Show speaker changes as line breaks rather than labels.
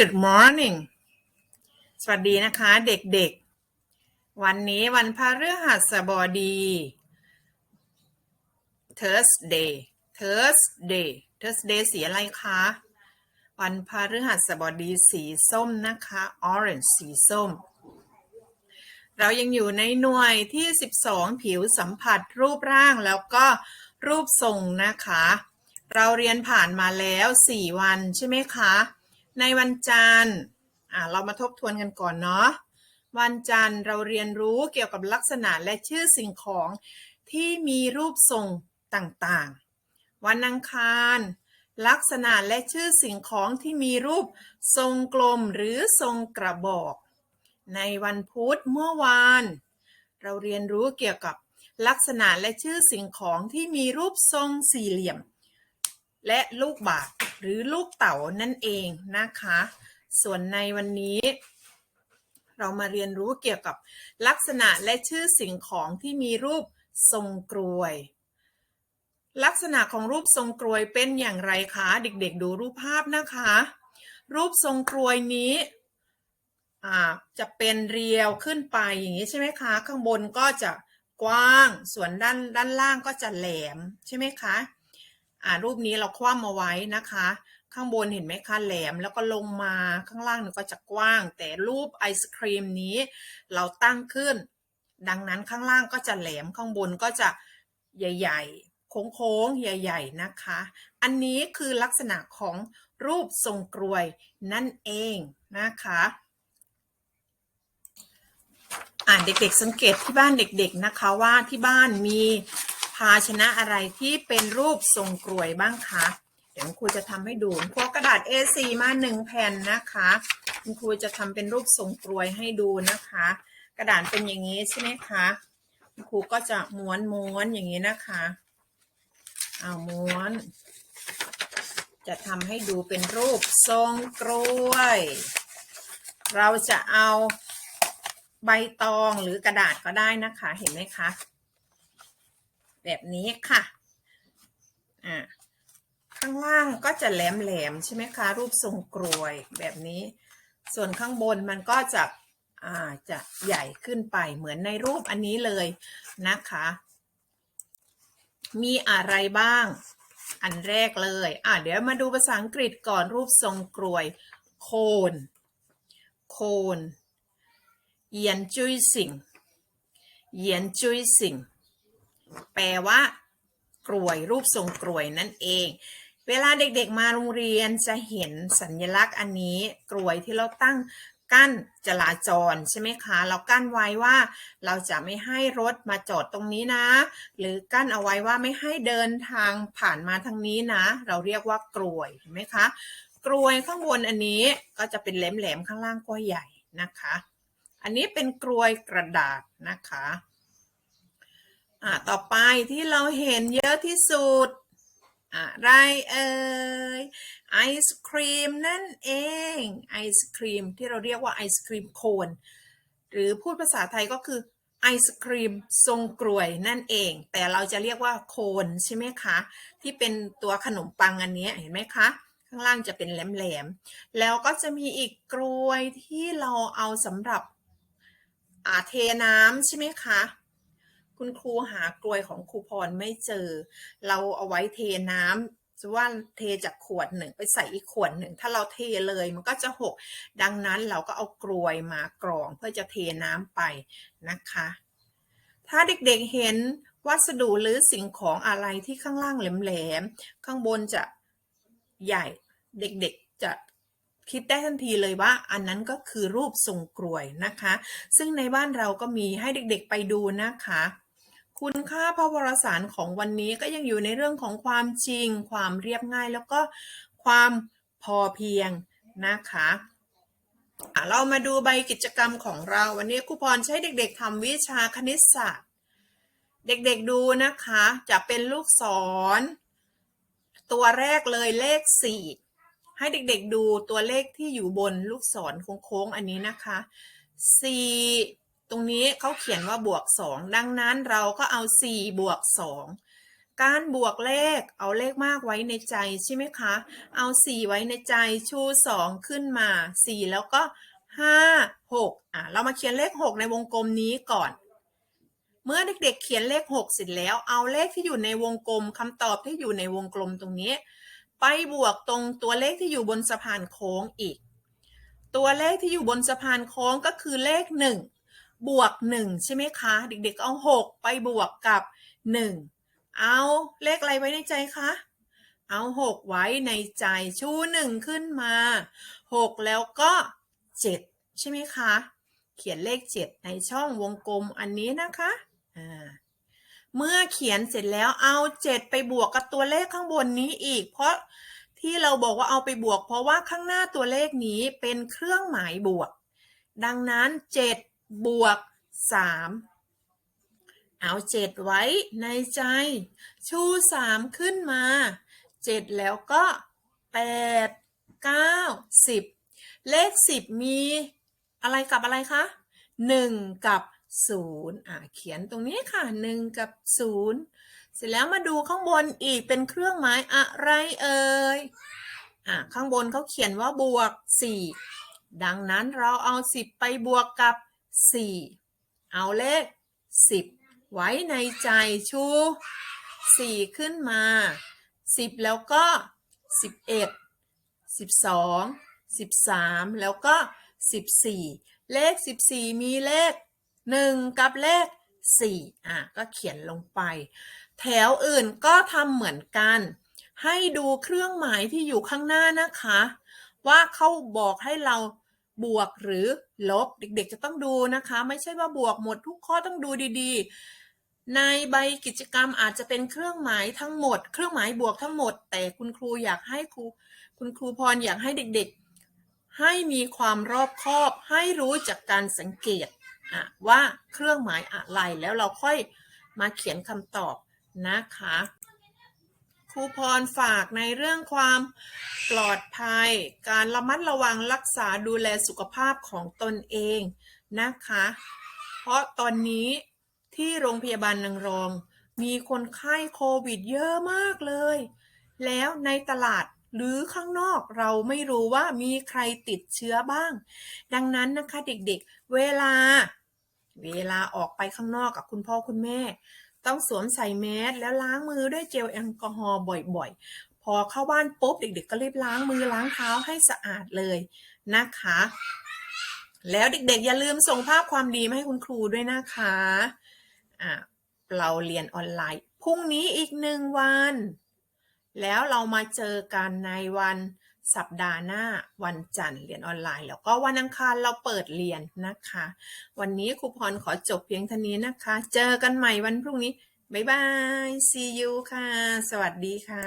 Good morning สวัสดีนะคะเด็กๆ วันนี้วันพฤหัสบดี Thursday Thursday Thursday สีอะไรคะ วันพฤหัสบดีสีส้มนะคะ orange สีส้ม เรายังอยู่ในหน่วยที่ 12 ผิวสัมผัสรูปร่างแล้วก็รูปทรงนะคะ เราเรียนผ่านมาแล้ว 4 วันใช่ไหมคะ ในวันจันทร์เรามาทบทวนกันก่อนเนาะวันจันทร์เราเรียนรู้เกี่ยวกับลักษณะและชื่อสิ่งของที่มีรูปทรงต่างๆ วันอังคาร ลักษณะและชื่อสิ่งของที่มีรูปทรงกลมหรือทรงกระบอก ในวันพุธเมื่อวาน เราเรียนรู้เกี่ยวกับลักษณะและชื่อสิ่งของที่มีรูปทรงสี่เหลี่ยม และลูกบาศก์หรือลูกเต๋านั่นเองนะคะ ส่วนในวันนี้เรามาเรียนรู้เกี่ยวกับลักษณะและชื่อสิ่งของที่มีรูปทรงกรวย ลักษณะของรูปทรงกรวยเป็นอย่างไรคะเด็กๆ ดูรูปภาพนะคะ รูปทรงกรวยนี้จะเป็นเรียวขึ้นไปอย่างนี้ใช่ไหมคะ ข้างบนก็จะกว้างส่วนด้านด้านล่างก็จะแหลมใช่ไหมคะ อ่ารูปนี้เราคว่ำมาไว้นะคะ ข้างบนเห็นไหมคะแหลมแล้วก็ลงมาข้างล่างก็จะกว้าง แต่รูปไอศครีมนี้ เราตั้งขึ้น ดังนั้นข้างล่างก็จะแหลมข้างบนก็จะใหญ่ ๆ โค้งๆ ใหญ่ ๆ นะคะ อันนี้คือลักษณะของรูปทรงกรวยนั่นเองนะคะอ่านเด็กๆสังเกตที่บ้านเด็ก ๆนะคะว่าที่บ้านมี ภาชนะอะไรที่เป็นรูปทรงกรวยบ้างคะ เดี๋ยวครูจะทำให้ดูพวกกระดาษ A4 มาหนึ่งแผ่นนะคะคุณครูจะทำเป็นรูปทรงกรวยให้ดูนะคะ กระดาษเป็นอย่างนี้ใช่ไหมคะคุณครูก็จะม้วนม้วนอย่างนี้นะคะเอาม้วน จะทำให้ดูเป็นรูปทรงกรวย เราจะเอาใบตองหรือกระดาษก็ได้นะคะ เห็นไหมคะ แบบนี้ค่ะอ่าข้างล่างก็จะแหลมๆใช่ไหมคะ รูปทรงกรวยแบบนี้ ส่วนข้างบนมันก็จะอ่าจะใหญ่ขึ้นไปเหมือนในรูปอันนี้เลยนะคะ มีอะไรบ้าง อันแรกเลยอ่าเดี๋ยวมาดูภาษาอังกฤษก่อนรูปทรงกรวย โคนโคนเยียนจุยสิงเยียนจุยสิง แปลว่ากรวยรูปทรงกรวยนั่นเอง เวลาเด็กๆมาโรงเรียนจะเห็นสัญลักษณ์อันนี้กรวยที่เราตั้งกั้นจราจรใช่ไหมคะ เรากั้นไว้ว่าเราจะไม่ให้รถมาจอดตรงนี้นะ หรือกั้นเอาไว้ว่าไม่ให้เดินทางผ่านมาทางนี้นะ เราเรียกว่ากรวยเห็นไหมคะกรวยข้างบนอันนี้ก็จะเป็นแหลมๆข้างล่างก็ใหญ่นะคะ อันนี้เป็นกรวยกระดาษนะคะ อ่าต่อไปที่เราเห็นเยอะที่สุด อะไรเอ่ยไอศครีมนั่นเองไอศครีมที่เราเรียกว่าไอศครีมโคนหรือพูดภาษาไทยก็คือไอศครีมทรงกรวยนั่นเอง แต่เราจะเรียกว่าโคนใช่ไหมคะ ที่เป็นตัวขนมปังอันนี้เห็นไหมคะ ข้างล่างจะเป็นแหลมๆแล้วก็จะมีอีกกรวยที่เราเอาสำหรับอาเทน้ำใช่ไหมคะ คุณครูหากลวยของครูพรไม่เจอ เราเอาไว้เทน้ำจะว่าเทจากขวดหนึ่งไปใส่อีกขวดหนึ่ง ถ้าเราเทเลยมันก็จะหก ดังนั้นเราก็เอากลวยมากรองเพื่อจะเทน้ำไปนะคะ ถ้าเด็กๆเห็นวัสดุหรือสิ่งของอะไรที่ข้างล่างแหลมๆ ข้างบนจะใหญ่ เด็กๆจะคิดได้ทันทีเลยว่าอันนั้นก็คือรูปทรงกรวยนะคะ ซึ่งในบ้านเราก็มีให้เด็กๆไปดูนะคะ คุณค่าพระวรสารของวันนี้ก็ยังอยู่ในเรื่องของความจริง ความเรียบง่าย แล้วก็ความพอเพียงนะคะอะเรามาดูใบกิจกรรมของเรา วันนี้ครูพรใช้เด็กๆทำวิชาคณิตศาสตร์ เด็กๆดูนะคะ จะเป็นลูกศร ตัวแรกเลยเลขสี่ให้เด็กๆดูตัวเลขที่อยู่บนลูกศรโค้งๆอันนี้นะคะสี่ ตรงนี้เขาเขียนว่าบวก 2 ดังนั้นเราก็เอา 4 บวก 2 การบวกเลขเอาเลขมากไว้ในใจใช่ไหมคะ เอาสี่ไว้ในใจชูสองขึ้นมาสี่แล้วก็ห้าหกอะเรามาเขียนเลขหกในวงกลมนี้ก่อน เมื่อเด็กๆเขียนเลขหกเสร็จแล้วเอาเลขที่อยู่ในวงกลมคำตอบที่อยู่ในวงกลมตรงนี้ ไปบวกตรงตัวเลขที่อยู่บนสะพานโค้งอีก ตัวเลขที่อยู่บนสะพานโค้งก็คือเลขหนึ่ง บวกหนึ่งใช่ไหมคะ เด็กๆเอาหกไปบวกกับหนึ่งเอาเลขอะไรไว้ในใจคะ เอาหกไว้ในใจชูหนึ่งขึ้นมาหกแล้วก็เจ็ดใช่ไหมคะ เขียนเลขเจ็ดในช่องวงกลมอันนี้นะคะอ่าเมื่อเขียนเสร็จแล้วเอาเจ็ดไปบวกกับตัวเลขข้างบนนี้อีก เพราะที่เราบอกว่าเอาไปบวก เพราะว่าข้างหน้าตัวเลขนี้เป็นเครื่องหมายบวก ดังนั้นเจ็ด บวกสามเอาเจ็ดไว้ในใจ ชูสามขึ้นมาเจ็ดแล้วก็แปดเก้าสิบเลขสิบมีอะไรกับอะไรคะหนึ่งกับศูนย์อ่าเขียนตรงนี้ค่ะหนึ่งกับศูนย์เสร็จแล้วมาดูข้างบนอีกเป็นเครื่องหมายอะไรเอ่ยอ่าข้างบนเขาเขียนว่าบวกสี่ดังนั้นเราเอาสิบไปบวกกับ สี่เอาเลขสิบไว้ในใจชูสี่ขึ้นมาสิบแล้วก็สิบเอ็ดสิบสองสิบสามแล้วก็สิบสี่เลขสิบสี่มีเลขหนึ่งกับเลขสี่อะ ก็เขียนลงไป แถวอื่นก็ทำเหมือนกัน ให้ดูเครื่องหมายที่อยู่ข้างหน้านะคะ ว่าเขาบอกให้เรา บวกหรือลบ เด็กๆจะต้องดูนะคะ ไม่ใช่ว่าบวกหมดทุกข้อต้องดูดีๆ ในใบกิจกรรมอาจจะเป็นเครื่องหมายทั้งหมด เครื่องหมายบวกทั้งหมด แต่คุณครูอยากให้ครู คุณครูพรอยากให้เด็กๆ ให้มีความรอบคอบ ให้รู้จากการสังเกตว่าเครื่องหมายอะไรแล้วเราค่อยมาเขียนคำตอบนะคะ รูพรฝากในเรื่องความปลอดภัย การระมัดระวังรักษาดูแลสุขภาพของตนเองนะคะ เพราะตอนนี้ที่โรงพยาบาลนางรอง มีคนไข้โควิดเยอะมากเลย แล้วในตลาดหรือข้างนอกเราไม่รู้ว่ามีใครติดเชื้อบ้าง ดังนั้นนะคะเด็กๆ เวลา เวลาออกไปข้างนอกกับคุณพ่อคุณแม่ ต้องสวมใส่แมสแล้วล้างมือด้วยเจลแอลกอฮอล์บ่อยๆ พอเข้าบ้านปุ๊บเด็กๆ ก็รีบล้างมือล้างเท้าให้สะอาดเลยนะคะ แล้วเด็กๆ อย่าลืมส่งภาพความดีมาให้คุณครูด้วยนะคะอะเราเรียนออนไลน์พรุ่งนี้อีกหนึ่งวัน แล้วเรามาเจอกันในวัน สัปดาห์หน้าวันจันทร์เรียนออนไลน์ แล้วก็วันอังคารเราเปิดเรียนนะคะ วันนี้ครูพรขอจบเพียงเท่านี้นะคะ เจอกันใหม่วันพรุ่งนี้ บ๊ายบาย see you ค่ะ สวัสดีค่ะ